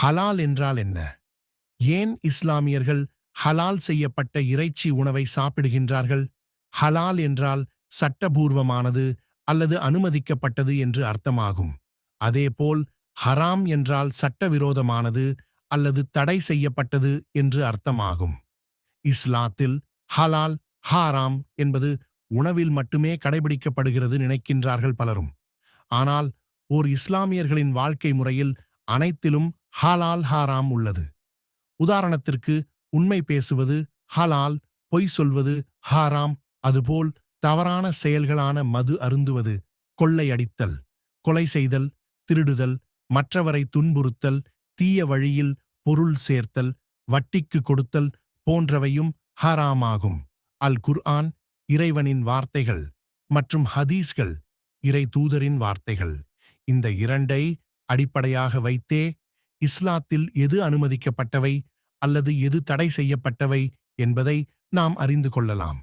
ஹலால் என்றால் என்ன? ஏன் இஸ்லாமியர்கள் ஹலால் செய்யப்பட்ட இறைச்சி உணவை சாப்பிடுகின்றார்கள்? ஹலால் என்றால் சட்டபூர்வமானது அல்லது அனுமதிக்கப்பட்டது என்று அர்த்தமாகும். அதேபோல் ஹராம் என்றால் சட்டவிரோதமானது அல்லது தடை செய்யப்பட்டது என்று அர்த்தமாகும். இஸ்லாத்தில் ஹலால் ஹாராம் என்பது உணவில் மட்டுமே கடைபிடிக்கப்படுகிறது நினைக்கின்றார்கள் பலரும். ஆனால் ஓர் இஸ்லாமியர்களின் வாழ்க்கை முறையில் அனைத்திலும் ஹாலால் ஹாராம் உள்ளது. உதாரணத்திற்கு உண்மை பேசுவது ஹலால் பொய் சொல்வது ஹாராம் அதுபோல் தவறான செயல்களான மது அருந்துவது கொள்ளையடித்தல் கொலை செய்தல் திருடுதல் மற்றவரை துன்புறுத்தல் தீய வழியில் பொருள் சேர்த்தல் வட்டிக்கு கொடுத்தல் போன்றவையும் ஹராமாகும். அல் குர்ஆன் இறைவனின் வார்த்தைகள் மற்றும் ஹதீஸ்கள் இறை தூதரின் வார்த்தைகள். இந்த இரண்டை அடிப்படையாக வைத்தே இஸ்லாத்தில் எது அனுமதிக்கப்பட்டவை அல்லது எது தடை செய்யப்பட்டவை என்பதை நாம் அறிந்து கொள்ளலாம்.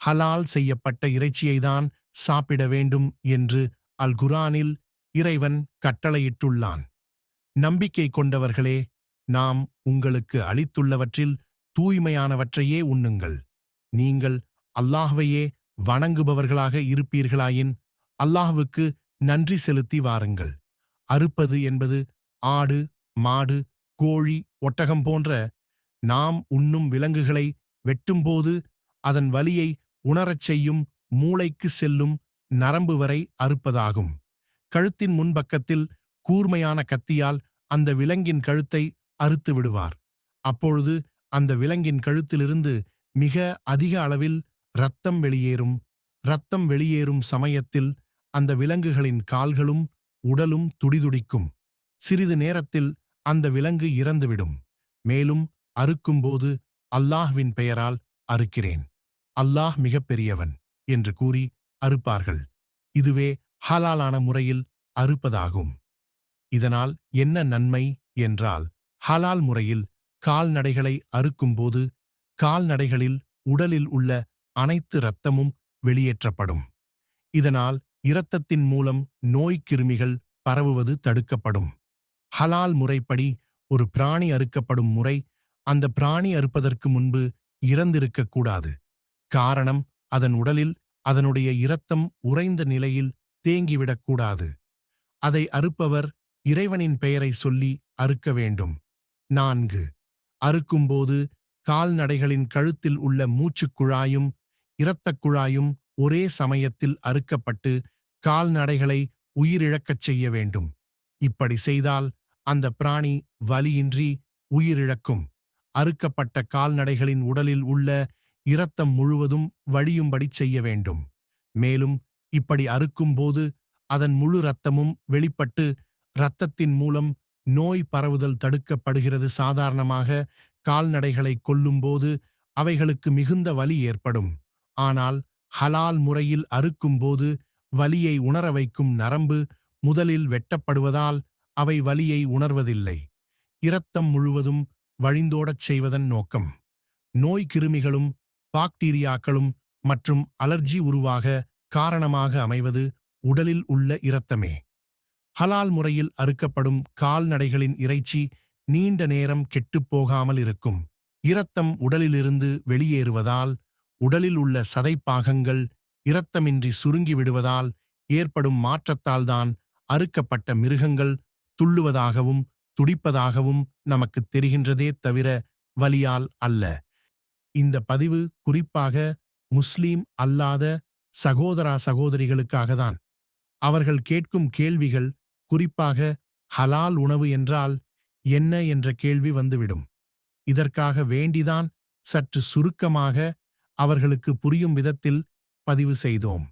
ஹலால் செய்யப்பட்ட இறைச்சியைதான் சாப்பிட வேண்டும் என்று அல் குரானில் இறைவன் கட்டளையிட்டுள்ளான். நம்பிக்கை கொண்டவர்களே நாம் உங்களுக்கு அளித்துள்ளவற்றில் தூய்மையானவற்றையே உண்ணுங்கள். நீங்கள் அல்லாஹ்வையே வணங்குபவர்களாக இருப்பீர்களாயின் அல்லாஹ்வுக்கு நன்றி செலுத்தி வாருங்கள். அறுப்பது என்பது ஆடு மாடு கோழி ஒட்டகம் போன்ற நாம் உண்ணும் விலங்குகளை வெட்டும்போது அதன் வலியை உணரச் செய்யும் மூளைக்கு செல்லும் நரம்பு வரை அறுப்பதாகும். கழுத்தின் முன்பக்கத்தில் கூர்மையான கத்தியால் அந்த விலங்கின் கழுத்தை அறுத்து விடுவார். அப்பொழுது அந்த விலங்கின் கழுத்திலிருந்து மிக அதிக அளவில் இரத்தம் வெளியேறும். இரத்தம் வெளியேறும் சமயத்தில் அந்த விலங்குகளின் கால்களும் உடலும் துடிதுடிக்கும். சிறிது நேரத்தில் அந்த விலங்கு இறந்துவிடும். மேலும் அறுக்கும்போது அல்லாஹ்வின் பெயரால் அறுக்கிறேன். அல்லாஹ் மிகப்பெரியவன் என்று கூறி அறுப்பார்கள். இதுவே ஹலாலான முறையில் அறுப்பதாகும். இதனால் என்ன நன்மை என்றால் ஹலால் முறையில் கால்நடைகளை அறுக்கும்போது கால்நடைகளில் உடலில் உள்ள அனைத்து இரத்தமும் வெளியேற்றப்படும். இதனால் இரத்தத்தின் மூலம் நோய்க்கிருமிகள் பரவுவது தடுக்கப்படும். ஹலால் முறைப்படி ஒரு பிராணி அறுக்கப்படும் முறை அந்த பிராணி அறுப்பதற்கு முன்பு இறந்திருக்கக்கூடாது காரணம் அதன் உடலில் அதனுடைய இரத்தம் உறைந்த நிலையில் தேங்கிவிடக்கூடாது அதை அறுப்பவர் இறைவனின் பெயரை சொல்லி அறுக்க வேண்டும். நான்கு அறுக்கும்போது கால்நடைகளின் கழுத்தில் உள்ள மூச்சுக் குழாயும் இரத்தக் குழாயும் ஒரே சமயத்தில் அறுக்கப்பட்டு கால்நடைகளை உயிரிழக்கச் செய்ய வேண்டும். இப்படி செய்தால் அந்த பிராணி வலியின்றி உயிரிழக்கும். அறுக்கப்பட்ட கால்நடைகளின் உடலில் உள்ள இரத்தம் முழுவதும் வழியும்படி செய்ய வேண்டும். மேலும் இப்படி அறுக்கும்போது அதன் முழு இரத்தமும் வெளிப்பட்டு இரத்தத்தின் மூலம் நோய் பரவுதல் தடுக்கப்படுகிறது. சாதாரணமாக கால்நடைகளை கொல்லும்போது அவைகளுக்கு மிகுந்த வலி ஏற்படும். ஆனால் ஹலால் முறையில் அறுக்கும்போது வலியை உணர வைக்கும் நரம்பு முதலில் வெட்டப்படுவதால் அவை வலியை உணர்வதில்லை. இரத்தம் முழுவதும் வழிந்தோடச் செய்வதன் நோக்கம். நோய் கிருமிகளும் பாக்டீரியாக்களும் மற்றும் அலர்ஜி உருவாக காரணமாக அமைவது உடலில் உள்ள இரத்தமே. ஹலால் முறையில் அறுக்கப்படும் கால்நடைகளின் இறைச்சி நீண்ட நேரம் கெட்டுப்போகாமல் இருக்கும். இரத்தம் உடலிலிருந்து வெளியேறுவதால் உடலில் உள்ள சதைப்பாகங்கள் இரத்தமின்றி சுருங்கி விடுவதால் ஏற்படும் மாற்றத்தால்தான் அறுக்கப்பட்ட மிருகங்கள் துள்ளுவதாகவும் துடிப்பதாகவும் நமக்குத் தெரிகின்றதே தவிர வலியால் அல்ல. இந்த பதிவு குறிப்பாக முஸ்லீம் அல்லாத சகோதரா சகோதரிகளுக்காகத்தான் அவர்கள் கேட்கும் கேள்விகள் குறிப்பாக ஹலால் உணவு என்றால் என்ன என்ற கேள்வி வந்துவிடும். இதற்காக வேண்டிதான் சற்று சுருக்கமாக அவர்களுக்கு புரியும் விதத்தில் பதிவு செய்தோம்.